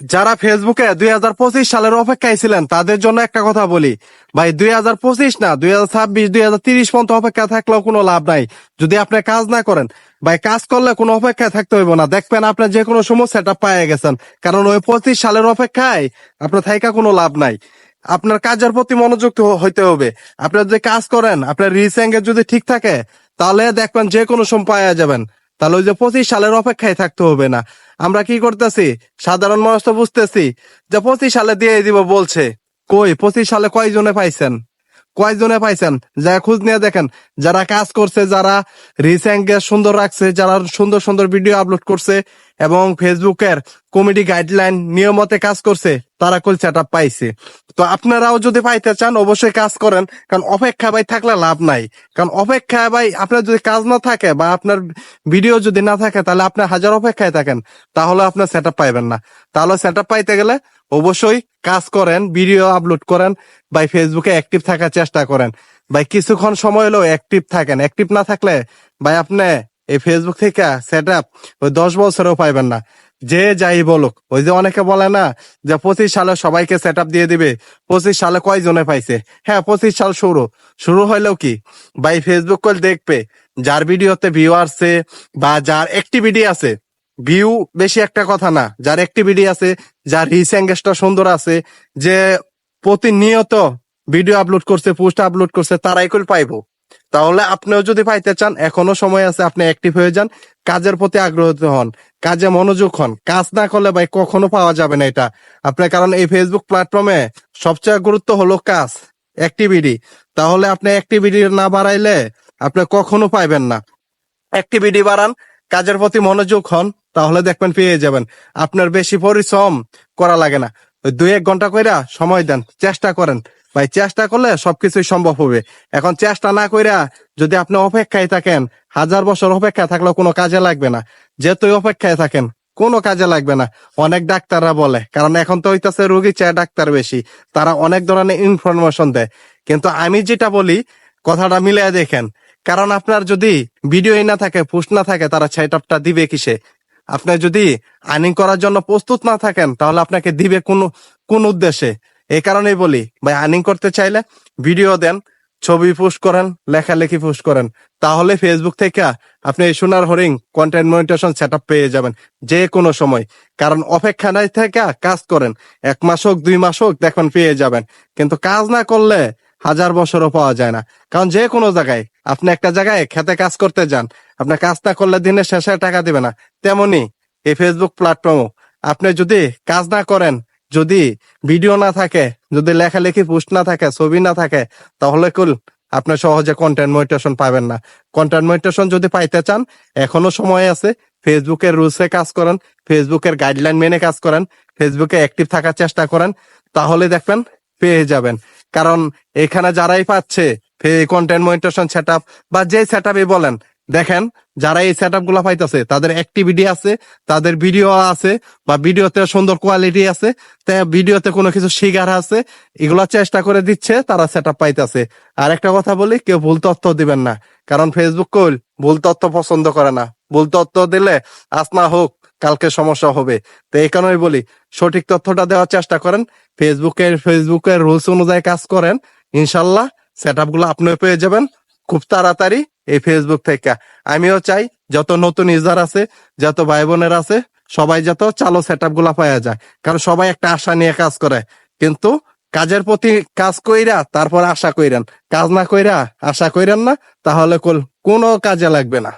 যারা ফেসবুকে দুই হাজার পঁচিশ সালের অপেক্ষায় ছিলেন, তাদের জন্য একটা কথা বলি। ভাই, দুই হাজার পঁচিশ না, দুই হাজার ছাব্বিশ, দুই হাজার তিরিশ পর্যন্ত অপেক্ষা থাকলেও কোনো লাভ নাই। যদি আপনি কাজ না করেন, ভাই, কাজ করলে কোনো অপেক্ষায় থাকতে হইব না। দেখবেন আপনার যে কোনো সময় সেটা পায়ে গেছেন। কারণ ওই পঁচিশ সালের অপেক্ষায় আপনার থাইকা কোনো লাভ নাই। আপনার কাজের প্রতি মনোযোগ হইতে হবে। আপনার যদি কাজ করেন, আপনার রিসেঙ্গে যদি ঠিক থাকে, তাহলে দেখবেন যে কোনো সময় পাওয়া যাবেন। তাহলে ওই যে পঁচিশ সালের অপেক্ষায় থাকতে হবে না। আমরা কি করতেছি? সাধারণ মানুষ তো বুঝতেছি যে পঁচিশ সালে দিয়ে দিব বলছে। কই, পঁচিশ সালে কয়জনে পাইছেন? কয়জনে পাইছেন? যা খোঁজ নিয়ে দেখেন। যারা কাজ করছে, যারা রিসেন্টকে সুন্দর রাখছে, যারা সুন্দর সুন্দর ভিডিও আপলোড করছে এবং ফেসবুকের কমেডি গাইডলাইন নিয়মতে কাজ করছে, তারা কল সেট পাইছে। তো আপনারাও যদি পাইতে চান, অবশ্যই কাজ করেন। কারণ অপেক্ষা ভাই থাকলে লাভ নাই। কারণ অপেক্ষা ভাই, আপনার যদি কাজ না থাকে বা আপনার ভিডিও যদি না থাকে, তাহলে আপনি হাজার অপেক্ষায় থাকেন। তাহলে আপনার সেট পাইবেন না। তাহলে সেট পাইতে গেলে অবশ্যই কাজ করেন ভিডিও আপলোড করেন বা ফেসবুকে অ্যাক্টিভ থাকার চেষ্টা করেন। ভাই কিছুক্ষণ সময় হলেও অ্যাক্টিভ থাকেন। অ্যাক্টিভ না থাকলে, ভাই আপনি এই ফেসবুক থেকে সেট আপ ওই দশ বছরেও পাইবেন না। যে যাই বলুক। ওই যে অনেকে বলে না যে পঁচিশ সালে সবাইকে সেট আপ দিয়ে দিবে। পঁচিশ সালে কয়জনে পাইছে? হ্যাঁ পঁচিশ সাল শুরু। শুরু হইলেও কি? ভাই ফেসবুক কল দেখবে, যার ভিডিওতে ভিউ আসছে বা যার অ্যাক্টিভিটি আছে। ভিউ বেশি একটা কথা না। যার অ্যাক্টিভিটি আছে, যার রিচ এঙ্গেজটা সুন্দর আছে, যে প্রতিনিয়ত ভিডিও আপলোড করছে পোস্ট আপলোড করছে, তারাই করে পাইবো। তাহলে আপনিও যদি পাইতে চান, এখনও সময় আছে, আপনি অ্যাক্টিভ হয়ে যান, কাজের প্রতি আগ্রহী হন, কাজে মনোযোগ হন। কাজ না করলে ভাই কখনো পাওয়া যাবে না এটা। আপনার কারণ এই ফেসবুক প্ল্যাটফর্মে সবচেয়ে গুরুত্ব হলো কাজ অ্যাক্টিভিটি তাহলে আপনি অ্যাক্টিভিটি না বাড়াইলে আপনি কখনো পাইবেন না। অ্যাক্টিভিটি বাড়ান, কাজের প্রতি মনোযোগ হন তাহলে দেখবেন পেয়ে যাবেন। আপনার বেশি পরিশ্রম করা লাগে না। ওই দুই এক ঘণ্টা কইরা সময় দেন, চেষ্টা করেন। ভাই, চেষ্টা করলে সবকিছুই সম্ভব হবে। এখন চেষ্টা না কইরা যদি আপনি অপেক্ষায় থাকেন, হাজার বছর অপেক্ষায় থাকলেও কোনো কাজে লাগবে না। যেহেতু অপেক্ষায় থাকেন, কোনো কাজে লাগবে না। অনেক ডাক্তাররা বলে, কারণ এখন তো হইতাছে রোগী চায় ডাক্তার বেশি। তারা অনেক ধরনের ইনফরমেশন দেয়। কিন্তু আমি যেটা বলি, কথাটা মিলিয়ে দেখেন। কারণ আপনার যদি ভিডিও না থাকে পোস্ট না থাকে, তারা সেটআপটা দিবে কিসে? আপনি যদি আর্নিং করার জন্য প্রস্তুত না থাকেন, তাহলে আপনাকে দিবে কোন কোন উদ্দেশ্যে? এই কারণেই বলি, ভাই আর্নিং করতে চাইলে ভিডিও দেন, ছবি পোস্ট করেন, লেখালেখি পোস্ট করেন। তাহলে ফেসবুক থেকে আপনি সোনার হরিং কন্টেন্ট মনিটেশন সেট পেয়ে যাবেন, যে কোনো সময়। কারণ অপেক্ষা নাই থেকে কাজ করেন, এক মাস হোক, দুই মাস হোক, দেখবেন পেয়ে যাবেন। কিন্তু কাজ না করলে হাজার বছরও পাওয়া যায় না। কারণ যে কোনো জায়গায় আপনি একটা জায়গায় খেতে কাজ করতে যান আপনার কাজ না করলে দিনের শেষে টাকা দিবে না। তেমনি এই ফেসবুক প্ল্যাটফর্মও আপনি যদি কাজ না করেন, যদি ভিডিও না থাকে, যদি লেখালেখি পোস্ট না থাকে, ছবি না থাকে, তাহলে কুল আপনি সহজে কন্টেন্ট মনিটেশন পাবেন না। কন্টেন্ট মনিটেশন যদি পাইতে চান, এখনও সময় আছে ফেসবুকের রুলসে কাজ করেন ফেসবুকের গাইডলাইন মেনে কাজ করেন ফেসবুকে অ্যাক্টিভ থাকার চেষ্টা করেন, তাহলে দেখবেন পেয়ে যাবেন। কারণ এখানে যারাই পাচ্ছে কন্টেন্ট মনিটেশন সেট বা যে সেট বলেন, দেখেন, যারা এই সেটগুলা পাইতেছে, তাদের অ্যাক্টিভিটি আছে, তাদের ভিডিও আছে, বা ভিডিওতে সুন্দর কোয়ালিটি আছে ভিডিওতে কোনো কিছু শিকার আছে, এগুলা চেষ্টা করে দিচ্ছে, তারা সেট পাইতেছে। আর একটা কথা বলি, কেউ ভুল তথ্য দিবেন না, কারণ ফেসবুক কইল, ভুল তথ্য পছন্দ করে না। ভুল তথ্য দিলে আজ না হোক, কালকে সমস্যা হবে। তো এই কারণে বলি, সঠিক তথ্যটা দেওয়ার চেষ্টা করেন ফেসবুকের ফেসবুকের রুলস অনুযায়ী কাজ করেন, ইনশাল্লাহ সেটগুলো আপনিও পেয়ে যাবেন। খুব তাড়াতাড়ি এই ফেসবুক থেকে। আমিও চাই যত নতুন ইউজার আছে, যত ভাই বোনের আছে, সবাই যত চালো সেটগুলা পাওয়া যায়। কারণ সবাই একটা আশা নিয়ে কাজ করে। কিন্তু কাজের প্রতি কাজ কইরা তারপর আশা কইরেন। কাজ না কইরা আশা কইরেন না, তাহলে কোনো কাজে লাগবে না।